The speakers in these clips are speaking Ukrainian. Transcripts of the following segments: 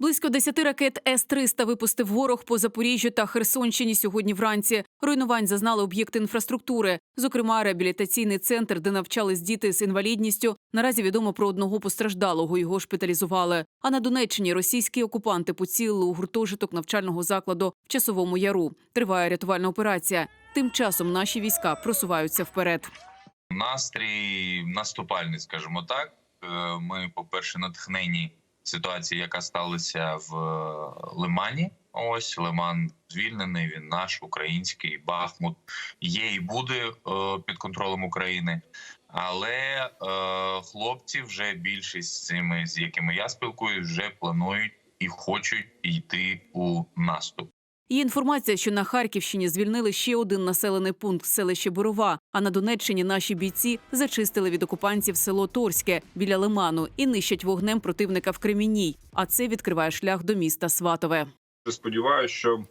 Близько 10 ракет С-300 випустив ворог по Запоріжжю та Херсонщині сьогодні вранці. Руйнувань зазнали об'єкти інфраструктури, зокрема реабілітаційний центр, де навчались діти з інвалідністю. Наразі відомо про одного постраждалого. Його шпиталізували. А на Донеччині російські окупанти поцілили у гуртожиток навчального закладу в часовому яру. Триває рятувальна операція. Тим часом наші війська просуваються вперед. настрій наступальний, скажімо так. Е, Ми, по-перше, натхнені ситуації, яка сталася в е, Лимані. Ось Лиман звільнений. Він наш український Бахмут є і буде е, під контролем України. Але е, хлопці вже більшість з цими, з якими я спілкуюсь, вже планують і хочуть йти у наступ. Є інформація, що на Харківщині звільнили ще один населений пункт селище Борова. А на Донеччині наші бійці зачистили від окупантів село Торське біля Лиману і нищать вогнем противника в Кремінній. А це відкриває шлях до міста Сватове. Сподіваюся, що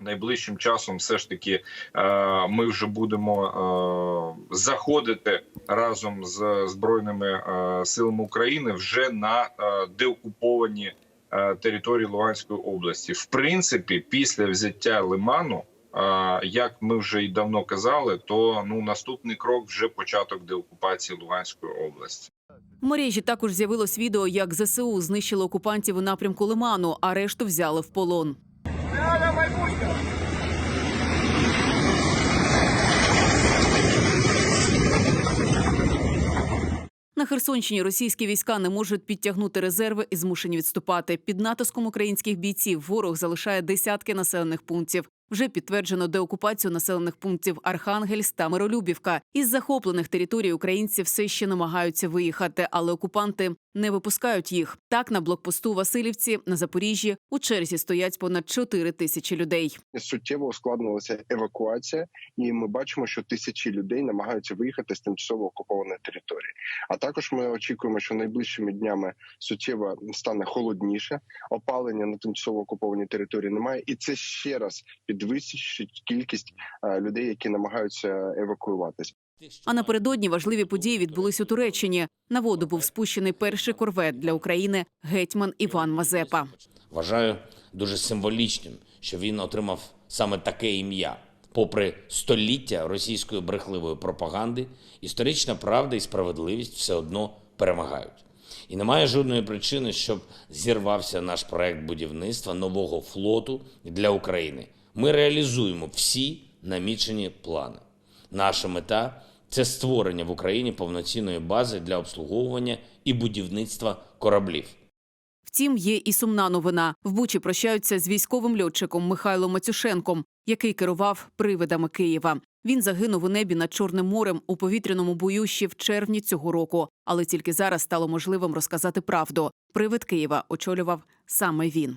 найближчим часом все ж таки е, ми вже будемо е, заходити разом з збройними е, силами України вже на деокуповані території Луганської області. В принципі, після взяття Лиману, е, як ми вже й давно казали, то ну наступний крок вже початок деокупації Луганської області. В мережі також з'явилось відео, як ЗСУ знищили окупантів у напрямку Лиману, а решту взяли в полон. На Херсонщині російські війська не можуть підтягнути резерви і змушені відступати. Під натиском українських бійців ворог залишає десятки населених пунктів. Вже підтверджено деокупацію населених пунктів Архангельськ та Миролюбівка. Із захоплених територій українці все ще намагаються виїхати, але окупанти не випускають їх. Так на блокпосту Васильівці на Запоріжжі у черзі стоять понад 4 тисячі людей. суттєво ускладнилася евакуація, і ми бачимо, що тисячі людей намагаються виїхати з тимчасово окупованої території. А також ми очікуємо, що найближчими днями суттєво стане холодніше. Опалення на тимчасово окупованій території немає, і це ще раз підвищить кількість е, людей, які намагаються евакуюватись. А напередодні важливі події відбулись у Туреччині. На воду був спущений перший корвет для України гетьман Іван Мазепа. Вважаю дуже символічним, що він отримав саме таке ім'я. Попри століття російської брехливої пропаганди, історична правда і справедливість все одно перемагають. І немає жодної причини, щоб зірвався наш проект будівництва нового флоту для України. Ми реалізуємо всі намічені плани. Наша мета це створення в Україні повноцінної бази для обслуговування і будівництва кораблів. Втім, є і сумна новина. В Бучі прощаються з військовим льотчиком Михайлом Мацюшенком, який керував привидами Києва. Він загинув у небі над Чорним морем у повітряному бою ще в червні цього року. Але тільки зараз стало можливим розказати правду. Привид Києва очолював саме він.